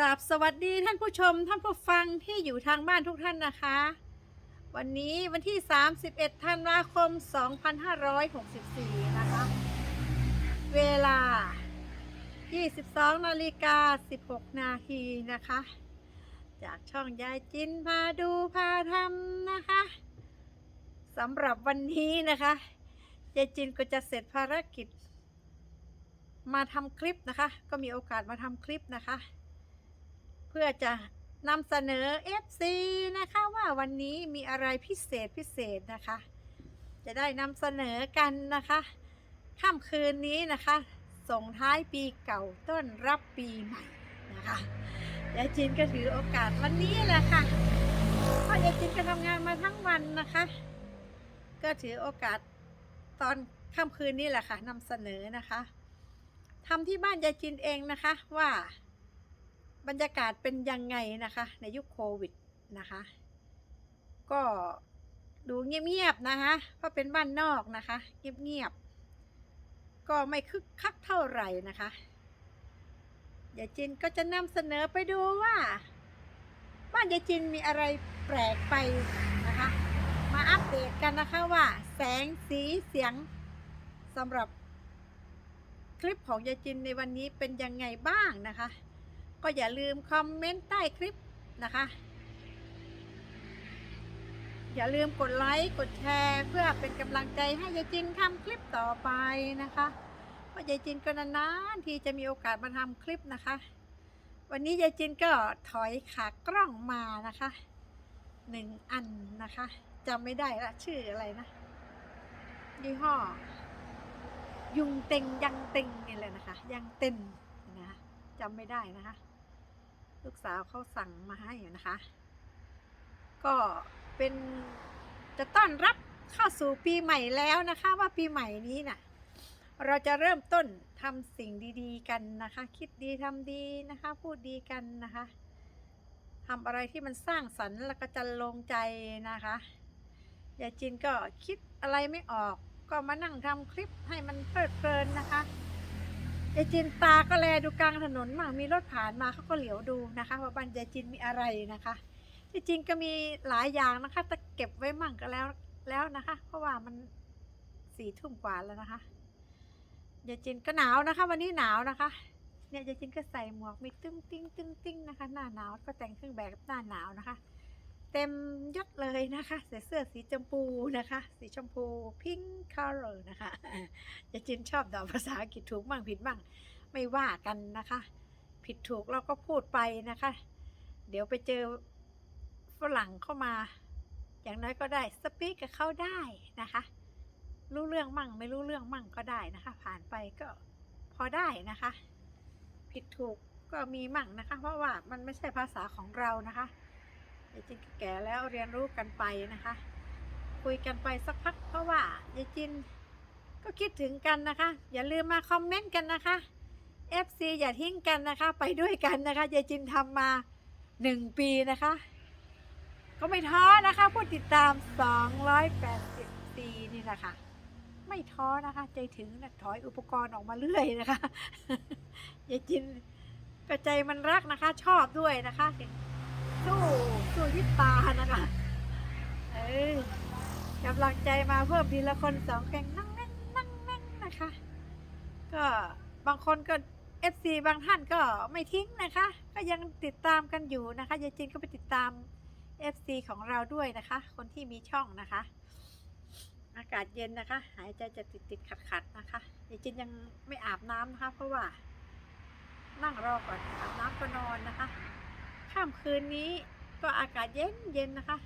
ราบสวัสดีท่านผู้ชมท่านผู้ฟังที่อยู่ทางบ้านทุกท่านนะคะ วันนี้วันที่ 31 ธันวาคม 2564 นะคะ เวลา 22 นาฬิกา 16 นาทีนะคะ จากช่องยายจินพาดูพาทำนะคะสำหรับวันนี้นะคะ ยายจินก็จะเสร็จภารกิจมาทำคลิปนะคะ ก็มีโอกาสมาทำคลิปนะคะ เพื่อจะนำเสนอ FC นะคะว่าวันนี้มีอะไรพิเศษพิเศษนะคะ จะได้นำเสนอกันนะคะค่ำคืนนี้นะคะ ส่งท้ายปีเก่าต้อนรับปีใหม่นะคะยายจินก็ถือโอกาสวันนี้แหละค่ะเพราะยายจินก็ทำงานมาทั้งวันนะคะ ก็ถือโอกาสตอนค่ำคืนนี้แหละค่ะนำเสนอนะคะทำที่บ้านยายจินเองนะคะว่า บรรยากาศเป็นยังไงนะคะ ในยุคโควิดนะคะ ก็ดูเงียบๆนะคะเพราะเป็นบ้านนอกนะคะ เงียบๆก็ไม่คึกคักเท่าไหร่นะคะยายจินก็จะนำเสนอไปดูว่า บ้านยายจินมีอะไรแปลกไปนะคะ มาอัปเดตกันนะคะว่า แสงสีเสียงสำหรับคลิปของยายจินในวันนี้เป็นยังไงบ้างนะคะ ก็อย่าลืมคอมเมนต์ใต้คลิปนะคะ อย่าลืมกดไลค์กดแชร์เพื่อเป็นกำลังใจให้ยายจินทำคลิปต่อไปนะคะเพราะยายจินก็นานๆที่จะมีโอกาสมาทำคลิปนะคะ วันนี้ยายจินก็ถอยขากล้องมานะคะหนึ่งอันนะคะจำไม่ได้ละชื่ออะไรนะยี่ห้อ ยุงเต็งยังเต็งนี่แหละนะคะ ยังเต็นนะจำไม่ได้นะคะ ลูกสาวเขาสั่งมาให้นะคะ ก็เป็นจะต้อนรับเข้าสู่ปีใหม่แล้วนะคะ ว่าปีใหม่นี้น่ะเราจะเริ่มต้นทำสิ่งดีๆ กันนะคะ คิดดีทำดีนะคะ พูดดีกันนะคะทำอะไรที่มันสร้างสรรค์แล้วก็จะลงใจนะคะยายจินก็คิดอะไรไม่ออกก็มานั่งทำคลิปให้มันเพลิดเพลินนะคะ ยายจินตาก็แลดูกลางถนนมั่งมีรถผ่านมาเขาก็เหลียวดูนะคะ ว่าบ้านยายจินมีอะไรนะคะ ที่จริงก็มีหลายอย่างนะคะแต่เก็บไว้มั่งก็แล้วแล้วนะคะ เพราะว่ามันสี่ทุ่มกว่าแล้วนะคะยายจินก็หนาวนะคะ วันนี้หนาวนะคะเนี่ยยายจินก็ใส่หมวกมีตึ้งติ้งตึ้งติ้งนะคะ หน้าหนาวก็แต่งเครื่องแบบหน้าหนาวนะคะ เต็มยศเลยนะคะ ใส่เสื้อสีชมพูนะคะ สีชมพูพิงค์คอร์ นะคะยายจินชอบดอกภาษาอังกฤษถูกบ้างผิดบ้างไม่ว่ากันนะคะ ผิดถูกเราก็พูดไปนะคะ เดี๋ยวไปเจอฝรั่งเข้ามา อย่างน้อยก็ได้สปีกกับเขาได้นะคะ รู้เรื่องมั่งไม่รู้เรื่องมั่งก็ได้นะคะ ผ่านไปก็พอได้นะคะ ผิดถูกก็มีมั่งนะคะ เพราะว่ามันไม่ใช่ภาษาของเรานะคะายจินแก่แล้วเรียนรู้กันไปนะคะ คุยกันไปสักพักเพราะว่ายายจินก็คิดถึงกันนะคะ อย่าลืมมาคอมเมนต์กันนะคะ FC อย่าทิ้งกันนะคะ ไปด้วยกันนะคะยายจินทำมาหนึ่งปีนะคะ ก็ไม่ท้อนะคะ ผู้ติดตาม 280ปีนี่แหละคะ ไม่ท้อนะคะ ใจถึงนะถอยอุปกรณ์ออกมาเรื่อยนะคะยายจินก็ใจมันรักนะคะ ชอบด้วยนะคะ สู้สู้ยิบตานะคะเออกำลังใจมาเพิ่มทีละคนสองแกงนั่งนั่งนั่งนั่งนะคะ ก็บางคนก็ FC บางท่านก็ไม่ทิ้งนะคะ ก็ยังติดตามกันอยู่นะคะยายจินก็ไปติดตาม FC ของเราด้วยนะคะ คนที่มีช่องนะคะ อากาศเย็นนะคะ หายใจจะติดติดขัดขัดนะคะยายจินยังไม่อาบน้ำนะคะ เพราะว่า นั่งรอก่อนอาบน้ำก็นอนนะคะ ค่ำคืนนี้ก็อากาศเย็นเย็นนะคะ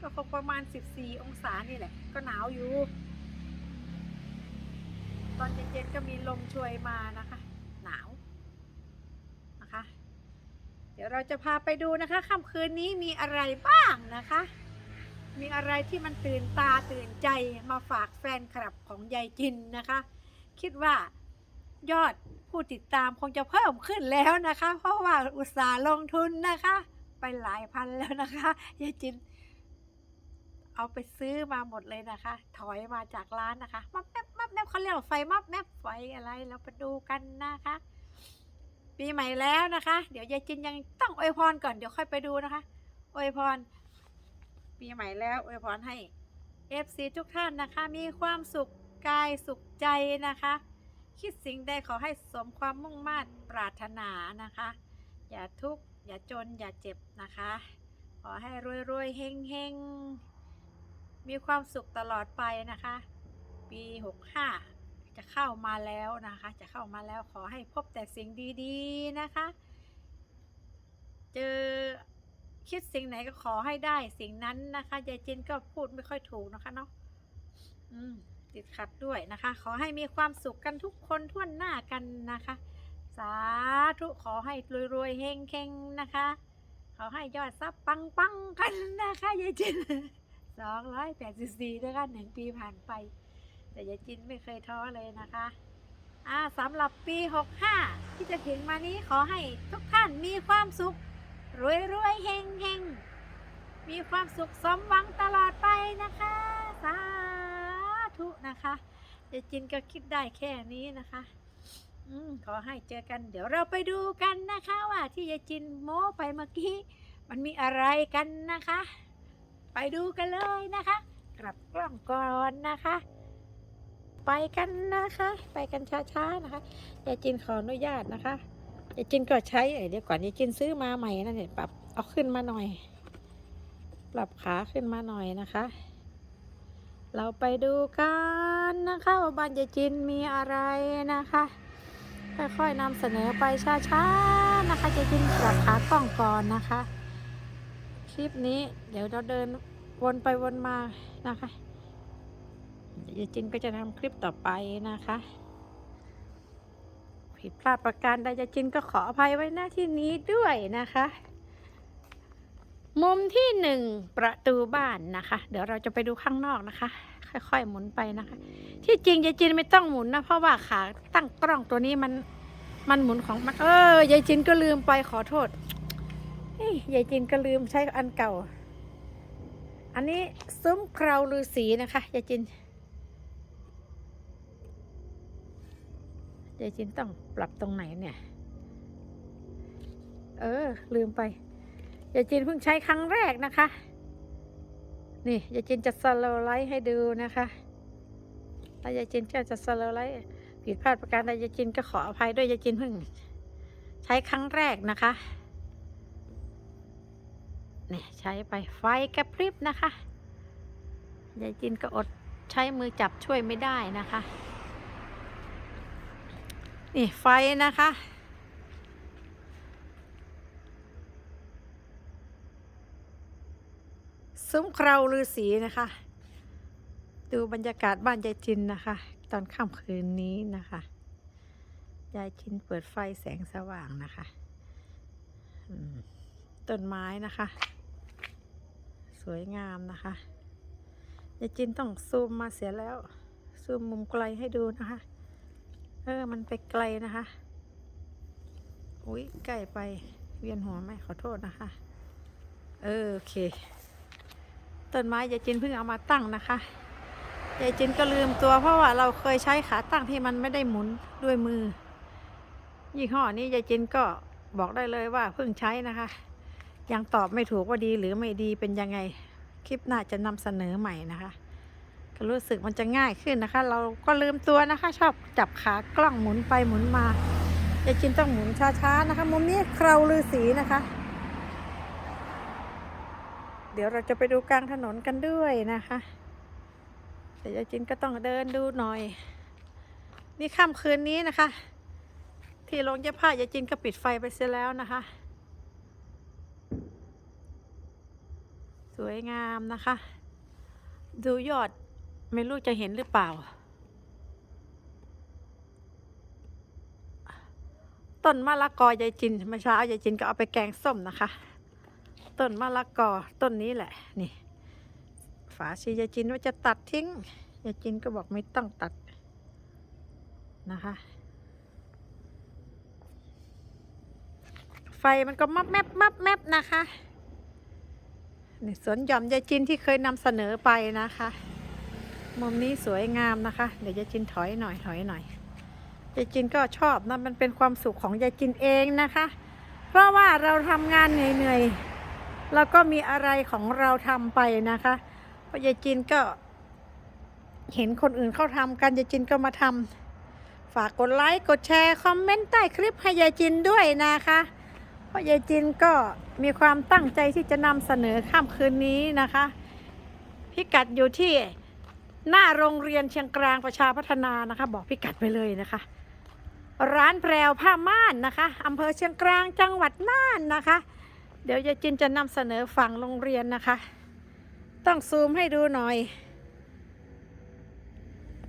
ก็คงประมาณ 14 องศานี่แหละ ก็หนาวอยู่ ตอนเย็นๆก็มีลมช่วยมานะคะ หนาวนะคะ เดี๋ยวเราจะพาไปดูนะคะค่ำคืนนี้มีอะไรบ้างนะคะ มีอะไรที่มันตื่นตาตื่นใจมาฝากแฟนคลับของยายจินนะคะ คิดว่า ยอดผู้ติดตามคงจะเพิ่มขึ้นแล้วนะคะ เพราะว่าอุตสาห์ลงทุนนะคะ ไปหลายพันแล้วนะคะยายจิน เอาไปซื้อมาหมดเลยนะคะ ถอยมาจากร้านนะคะมับแมบมับแมบเขาเรียกว่าไฟมับแมบไฟอะไรเราไปดูกันนะคะ ปีใหม่แล้วนะคะ เดี๋ยวยายจินยังต้องอวยพรก่อนเดี๋ยวค่อยไปดูนะคะอวยพร ปีใหม่แล้วอวยพรให้ FC ทุกท่านนะคะ มีความสุขกายสุขใจนะคะ คิดสิ่งใดขอให้สมความมุ่งมั่นปรารถนานะคะ อย่าทุกข์อย่าจนอย่าเจ็บนะคะ ขอให้รวยรวยๆเฮงเฮงๆ มีความสุขตลอดไปนะคะ ปี 65 จะเข้ามาแล้วนะคะ จะเข้ามาแล้วขอให้พบแต่สิ่งดีๆนะคะ เจอคิดสิ่งไหนก็ขอให้ได้สิ่งนั้นนะคะยายจินก็พูดไม่ค่อยถูกนะคะเนาะอืม ติดขัดด้วยนะคะ ขอให้มีความสุขกันทุกคนทั่วหน้ากันนะคะ สาธุขอให้รวยๆเฮงๆนะคะ ขอให้ยอดซับปังๆกันนะคะยายจินสองร้อยแปดสิบสี่นะคะหนึ่งปีผ่านไป แต่ยายจินไม่เคยท้อเลยนะคะอ่าสำหรับปีหกห้าที่จะถึงมานี้ขอให้ทุกท่านมีความสุข รวยรวยๆเฮงเฮงมีความสุขสมหวังตลอดไปนะคะ สา ธุนะคะยายจินก็คิดได้แค่นี้นะคะอืขอให้เจอกัน เดี๋ยวเราไปดูกันนะคะว่าที่ยายจินโม้ไปเมื่อกี้ มันมีอะไรกันนะคะ ไปดูกันเลยนะคะ กลับกล้องก่อนนะคะ ไปกันนะคะ ไปกันช้าๆนะคะยายจินขออนุญาตนะคะยายจินก็ใช้เอ้เดี๋ยวก่อนยายจินซื้อมาใหม่นั่นเนี่ยปรับเอาขึ้นมาหน่อย ปรับขาขึ้นมาหน่อยนะคะ เราไปดูกันนะคะว่าบ้านยายจินมีอะไรนะคะ ค่อยๆนำเสนอไปช้าๆนะคะจะจินปรับขากล้องก่อนนะคะ คลิปนี้เดี๋ยวเราเดินวนไปวนมานะคะยายจินก็จะทำคลิปต่อไปนะคะผิดพลาดประการใดยายจินก็ขออภัยไว้หน้าที่นี้ด้วยนะคะ มุมที่หนึ่งประตูบ้านนะคะ เดี๋ยวเราจะไปดูข้างนอกนะคะ ค่อยๆหมุนไปนะคะ ที่จริงยายจินไม่ต้องหมุนนะเพราะว่าขาตั้งกล้องตัวนี้มันมันหมุนของมันเออยายจินก็ลืมไปขอโทษยยายจินก็ลืมใช้อันเก่า อันนี้ซุ้มเคราลือสีนะคะยายจินยายจินต้องปรับตรงไหนเนี่ย เออ ลืมไป ยายจินเพิ่งใช้ครั้งแรกนะคะ นี่ยายจินจะสโลว์ไลท์ให้ดูนะคะถ้ายายจินก็จะสโลว์ไลท์ผิดพลาดประการใดยายจินก็ขออภัยด้วยยายจินเพิ่ง ใช้ครั้งแรกนะคะนี่ใช้ไปไฟกระพริบนะคะยายจินก็อดใช้มือจับช่วยไม่ได้นะคะ นี่ไฟนะคะ ซุ้มเคราลือสีนะคะ ดูบรรยากาศบ้านยายจินนะคะ ตอนค่ำคืนนี้นะคะยายจินเปิดไฟแสงสว่างนะคะต้นไม้นะคะ สวยงามนะคะยายจินต้องซูมมาเสียแล้ว ซูมมุมไกลให้ดูนะคะ เออมันไปไกลนะคะอุ้ยใกล้ไปเวียนหัวไหมขอโทษนะคะ เออโอเค ต้นไม้ยายจินเพิ่งเอามาตั้งนะคะยายจินก็ลืมตัวเพราะว่าเราเคยใช้ขาตั้งที่มันไม่ได้หมุนด้วยมือ ยี่ห้อนี้ยายจินก็บอกได้เลยว่าเพิ่งใช้นะคะ ยังตอบไม่ถูกว่าดีหรือไม่ดีเป็นยังไงคลิปหน้าจะนำเสนอใหม่นะคะก็รู้สึกมันจะง่ายขึ้นนะคะ เราก็ลืมตัวนะคะ ชอบจับขากล้องหมุนไปหมุนมายายจินต้องหมุนช้าๆนะคะมุมนี้เคราลือสีนะคะ เดี๋ยวเราจะไปดูกลางถนนกันด้วยนะคะ แต่ยายจินก็ต้องเดินดูหน่อย นี่ค่ำคืนนี้นะคะ ที่โรงเย็บผ้ายายจินก็ปิดไฟไปเสียแล้วนะคะ สวยงามนะคะ ดูยอดไม่รู้จะเห็นหรือเปล่า ต้นมะละกอยายจินเมื่อเช้ายายจินก็เอาไปแกงส้มนะคะ ต้นมะละกอต้นนี้แหละ นี่ ฝาชียายจินว่าจะตัดทิ้งยายจินก็บอกไม่ต้องตัดนะคะ ไฟมันก็มับแมบมับแมบนะคะนี่สวนหย่อมยายจินที่เคยนำเสนอไปนะคะมุมนี้สวยงามนะคะ เดี๋ยวยายจินถอยหน่อยถอยหน่อยยายจินก็ชอบนะมันเป็นความสุขของยายจินเองนะคะ เพราะว่าเราทำงานเหนื่อยๆ แล้วก็มีอะไรของเราทำไปนะคะพระยายจินก็ เห็นคนอื่นเขาทำกันยายจินก็มาทำฝากกดไลค์กดแชร์คอมเมนต์ใต้คลิปให้ยายจินด้วยนะคะพราะยายจินก็มีความตั้งใจที่จะนำเสนอข้ามคืนนี้นะคะ พิกัดอยู่ที่หน้าโรงเรียนเชียงกลางประชาพัฒนานะคะ บอกพิกัดไปเลยนะคะ ร้านแพรวผ้าม่านนะคะอำเภอเชียงกลางจังหวัดน่านนะคะ เดี๋ยวยายจินจะนำเสนอฝั่งโรงเรียนนะคะ ต้องซูมให้ดูหน่อย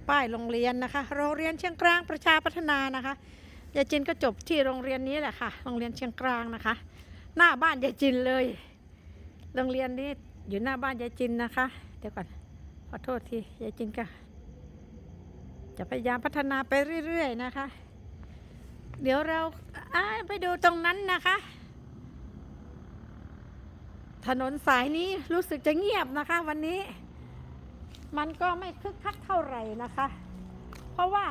ป้ายโรงเรียนนะคะ โรงเรียนเชียงกลางประชาพัฒนานะคะยายจินก็จบที่โรงเรียนนี้แหละค่ะ โรงเรียนเชียงกลางนะคะ หน้าบ้านยายจินเลย โรงเรียนนี้อยู่หน้าบ้านยายจินนะคะ เดี๋ยวก่อนขอโทษทียายจินก็จะพยายามพัฒนาไปเรื่อยๆนะคะ เดี๋ยวเราอ่าไปดูตรงนั้นนะคะ ถนนสายนี้รู้สึกจะเงียบนะคะ วันนี้ มันก็ไม่คึกคักเท่าไหร่นะคะ เพราะว่า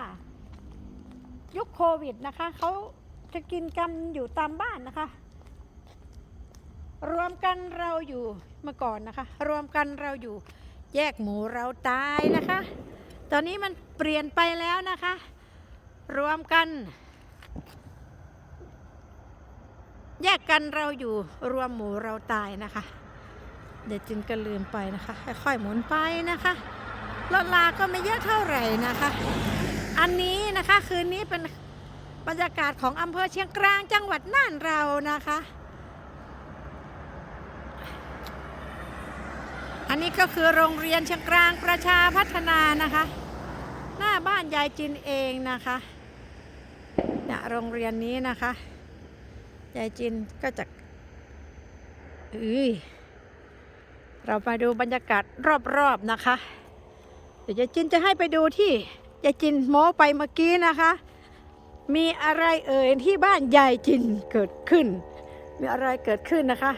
ยุคโควิดนะคะ เขาจะกินกันอยู่ตามบ้านนะคะ รวมกันเราอยู่เมื่อก่อนนะคะ รวมกันเราอยู่แยกหมูเราตายนะคะ ตอนนี้มันเปลี่ยนไปแล้วนะคะ รวมกัน แยกกันเราอยู่รวมหมูเราตายนะคะ เดี๋ยวจินก็ลืมไปนะคะ ค่อยๆหมุนไปนะคะรถลาก็ไม่เยอะเท่าไหร่นะคะ อันนี้นะคะคืนนี้เป็นบรรยากาศของอำเภอเชียงกลางจังหวัดน่านเรานะคะ อันนี้ก็คือโรงเรียนเชียงกลางประชาพัฒนานะคะ หน้าบ้านยายจินเองนะคะเนี่ยโรงเรียนนี้นะคะ ยายจินก็จะอุ้ยเรามาดูบรรยากาศรอบๆนะคะ เดี๋ยวยายจินจะให้ไปดูที่ยายจินโม้ไปเมื่อกี้นะคะ มีอะไรเอ่ยที่บ้านยายจินเกิดขึ้น มีอะไรเกิดขึ้นนะคะ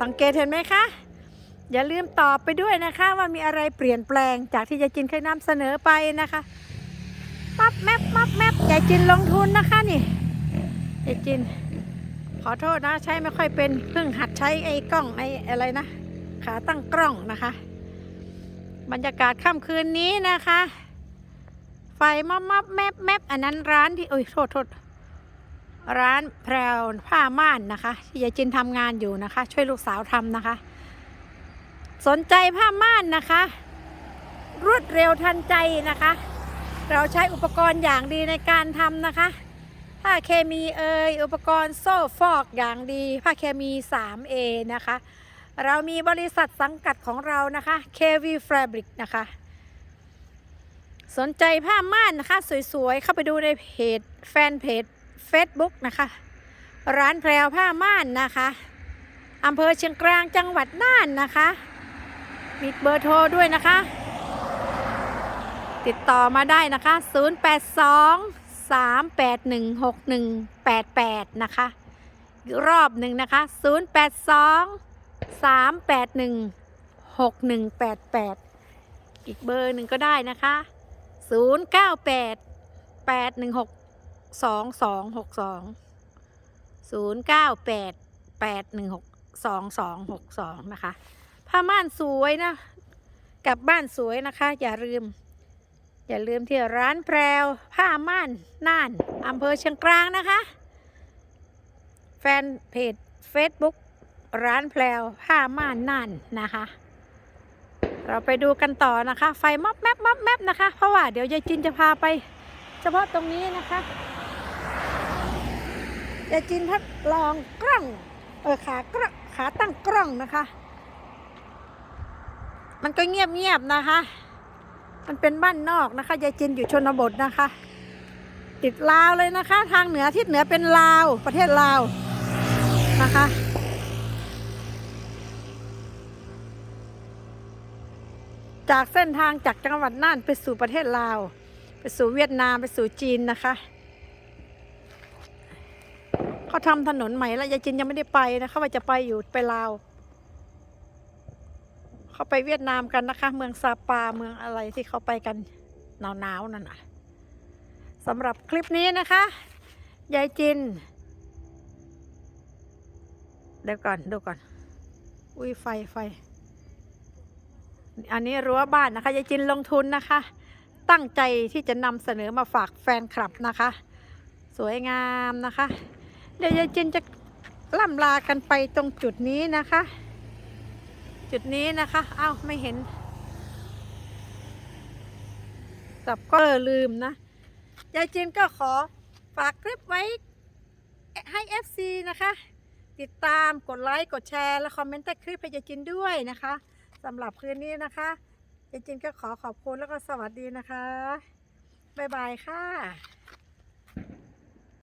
สังเกตเห็นไหมคะ อย่าลืมตอบไปด้วยนะคะว่ามีอะไรเปลี่ยนแปลงจากที่ยายจินเคยนำเสนอไปนะคะมับแมปมับแมปยายจินลงทุนนะคะนี่ยายจิน ขอโทษนะใช้ไม่ค่อยเป็นเพิ่งหัดใช้ไอ้กล้องไอ้อะไรนะ ขาตั้งกล้องนะคะ บรรยากาศค่ำคืนนี้นะคะ ไฟมับมับแมบแมบอันนั้นร้านที่โอ้ยโทษโทษร้านแพรวผ้าม่านนะคะที่ยายจินทำงานอยู่นะคะ ช่วยลูกสาวทำนะคะ สนใจผ้าม่านนะคะ รวดเร็วทันใจนะคะ เราใช้อุปกรณ์อย่างดีในการทำนะคะ ผ้าเคมีเอยอุปกรณ์โซ่ฟอกอย่างดี ผ้าเคมี 3A นะคะ เรามีบริษัทสังกัดของเรานะคะ KV Fabric นะคะ สนใจผ้าม่านนะคะ สวยๆ เข้าไปดูในเพจแฟนเพจ Facebook นะคะ ร้านแพรวผ้าม่านนะคะอำเภอเชียงกลางจังหวัดน่านนะคะ มีเบอร์โทรด้วยนะคะ ติดต่อมาได้นะคะ 082 0823816188 นะคะรอบหนึ่งนะคะ 082 381 6188 อีกเบอร์หนึ่งก็ได้นะคะ 098 816 2262 098 816 2262 นะคะผ้าม่านสวยนะกลับบ้านสวยนะคะ อย่าลืม อย่าลืมที่ร้านแพรวผ้าม่านน่านอำเภอเชียงกลางนะคะ แฟนเพจ Facebook ร้านแพรวผ้าม่านน่านนะคะ เราไปดูกันต่อนะคะ ไฟมับแมบมับแมบนะคะ เพราะว่าเดี๋ยวยายจินจะพาไป เฉพาะตรงนี้นะคะยายจินทดลองกล้องเออขากล้องขาตั้งกล้องนะคะ มันก็เงียบเงียบๆนะคะ มันเป็นบ้านนอกนะคะยายจินอยู่ชนบทนะคะ ติดลาวเลยนะคะ ทางเหนือทิศเหนือเป็นลาว ประเทศลาวนะคะจากเส้นทางจากจังหวัดน่านไปสู่ประเทศลาว ไปสู่เวียดนามไปสู่จีนนะคะ เขาทำถนนใหม่แล้วยายจินยังไม่ได้ไปนะคะว่าจะไปอยู่ไปลาว เขาไปเวียดนามกันนะคะ เมืองซาปาเมืองอะไรที่เขาไปกันหนาวๆนั่นน่ะสำหรับคลิปนี้นะคะ ยายจิน เดี๋ยวก่อนดูก่อน อุ้ยไฟไฟ อันนี้รั้วบ้านนะคะ ยายจินลงทุนนะคะ ตั้งใจที่จะนำเสนอมาฝากแฟนคลับนะคะ สวยงามนะคะ เดี๋ยวยายจินจะล่ำลากันไปตรงจุดนี้นะคะ จุดนี้นะคะ อ้าวไม่เห็นกับก็ลืมนะ ยายจินก็ขอฝากคลิปไว้ให้ FC นะคะ ติดตามกดไลค์ กดแชร์ และคอมเมนต์ใต้คลิปให้ยายจินด้วยนะคะสำหรับคืนนี้นะคะยายจินก็ขอขอบคุณแล้วก็สวัสดีนะคะ บ๊ายบายค่ะ